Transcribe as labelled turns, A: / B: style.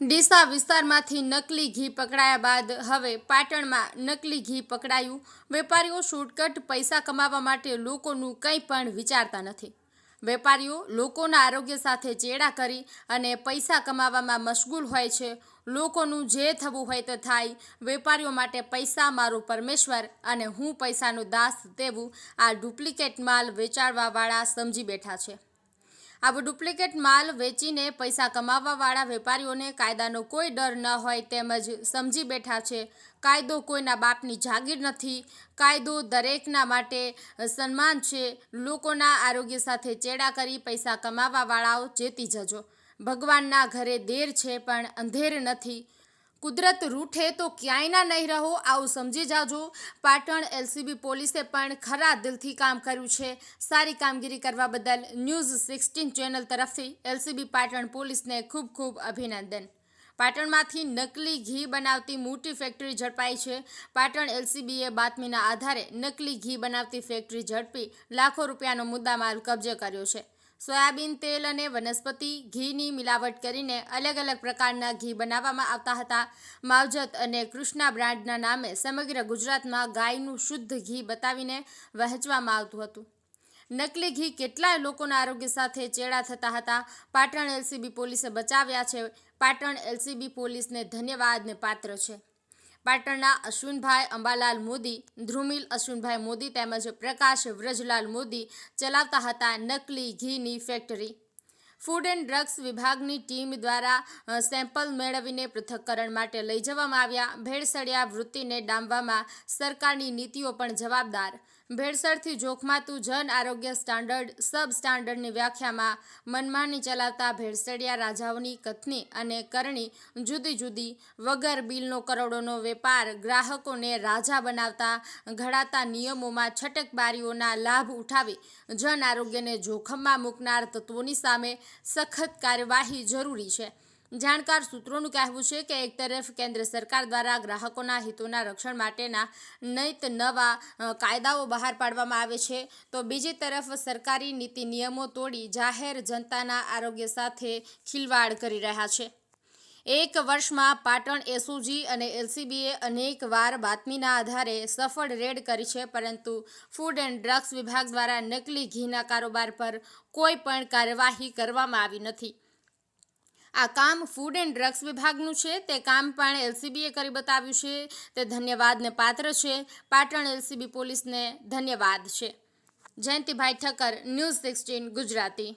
A: ડીસા વિસ્તારમાંથી નકલી ઘી પકડાયા બાદ હવે પાટણમાં નકલી ઘી પકડાયું. વેપારીઓ શોર્ટકટ પૈસા કમાવા માટે લોકોનું કંઈ પણ વિચારતા નથી. વેપારીઓ લોકોના આરોગ્ય સાથે ચેડા કરી અને પૈસા કમાવામાં મશગુલ હોય છે. લોકોનું જે થવું હોય તે થાય. વેપારીઓ માટે પૈસા મારું પરમેશ્વર અને હું પૈસાનો દાસ તેવું આ ડુપ્લિકેટ માલ વેચાડવાવાળા સમજી બેઠા છે. આવો ડુપ્લિકેટ માલ વેચીને પૈસા કમાવાવાળા વેપારીઓને કાયદાનો કોઈ ડર ન હોય તેમજ સમજી બેઠા છે. કાયદો કોઈના બાપની જાગીર નથી. કાયદો દરેકના માટે સન્માન છે. લોકોના આરોગ્ય સાથે ચેડા કરી પૈસા કમાવાવાળાઓ જેતી જજો. ભગવાનના ઘરે દેર છે પણ અંધેર નથી. કુદરત રૂઠે તો ક્યાંયના નહીં રહો, આવું સમજી જાજો. પાટણ એલસીબી પોલીસે પણ ખરા દિલથી કામ કર્યું છે. સારી કામગીરી કરવા બદલ ન્યૂઝ સિક્સટીન ચેનલ તરફથી એલસીબી પાટણ પોલીસને ખૂબ ખૂબ અભિનંદન. પાટણમાંથી નકલી ઘી બનાવતી મોટી ફેક્ટરી ઝડપાઈ છે. પાટણ એલસીબીએ બાતમીના આધારે નકલી ઘી બનાવતી ફેક્ટરી ઝડપી લાખો રૂપિયાનો મુદ્દામાલ કબજે કર્યો છે. સોયાબીન તેલ અને વનસ્પતિ ઘીની મિલાવટ કરીને અલગ અલગ પ્રકારના ઘી બનાવવામાં આવતા હતા. માવજત અને કૃષ્ણા બ્રાન્ડના નામે સમગ્ર ગુજરાતમાં ગાયનું શુદ્ધ ઘી બતાવીને વહેંચવામાં આવતું હતું. નકલી ઘી કેટલાય લોકોના આરોગ્ય સાથે ચેડા થતા હતા. પાટણ એલસીબી પોલીસે બચાવ્યા છે. પાટણ એલસીબી પોલીસને ધન્યવાદને પાત્ર છે. પાટણના અશ્વિનભાઈ અંબાલાલ મોદી, ધ્રુમિલ અશ્વિનભાઈ મોદી તેમજ પ્રકાશ વ્રજલાલ મોદી ચલાવતા હતા નકલી ઘીની ફેક્ટરી ફૂડ એન્ડ ડ્રગ્સ વિભાગની ટીમ દ્વારા સેમ્પલ મેળવીને પૃથ્થકરણ માટે લઈ જવામાં આવ્યા. ભેળસળિયા વૃત્તિને ડામવામાં સરકારની નીતિઓ પણ જવાબદાર. ભેળસળથી જોખમાતું જન આરોગ્ય સ્ટાન્ડર્ડ સબ સ્ટાન્ડર્ડની વ્યાખ્યામાં મનમાની ચલાવતા ભેળસળિયા રાજાઓની કથની અને કરણી જુદી જુદી વગર બિલનો કરોડોનો વેપાર ગ્રાહકોને રાજા બનાવતા ઘડાતા નિયમોમાં છટકબારીઓના લાભ ઉઠાવી જન આરોગ્યને જોખમમાં મૂકનાર તત્વોની સામે સખત કાર્યવાહી જરૂરી છે. જાણકાર સૂત્રોનું કહેવું છે કે એક તરફ કેન્દ્ર સરકાર દ્વારા ગ્રાહકોના હિતોના રક્ષણ માટેના નૈત નવા કાયદાઓ બહાર પાડવામાં આવે છે, તો બીજી તરફ સરકારી નીતિ નિયમો તોડી જાહેર જનતાના આરોગ્ય સાથે ખિલવાડ કરી રહ્યા છે. એક વર્ષમાં પાટણ એસઓજી અને એલસીબીએ અનેક વાર બાતમીના આધારે સફળ રેડ કરી છે, પરંતુ ફૂડ એન્ડ ડ્રગ્સ વિભાગ દ્વારા નકલી ઘીના કારોબાર પર કોઈ પણ કાર્યવાહી કરવામાં આવી નથી. આ કામ ફૂડ એન્ડ ડ્રગ્સ વિભાગનું છે. તે કામ પણ એલસીબીએ કરી બતાવ્યું છે. તે ધન્યવાદને પાત્ર છે. પાટણ એલસીબી પોલીસને ધન્યવાદ છે. Jayantibhai Thakkar news sixteen Gujarati.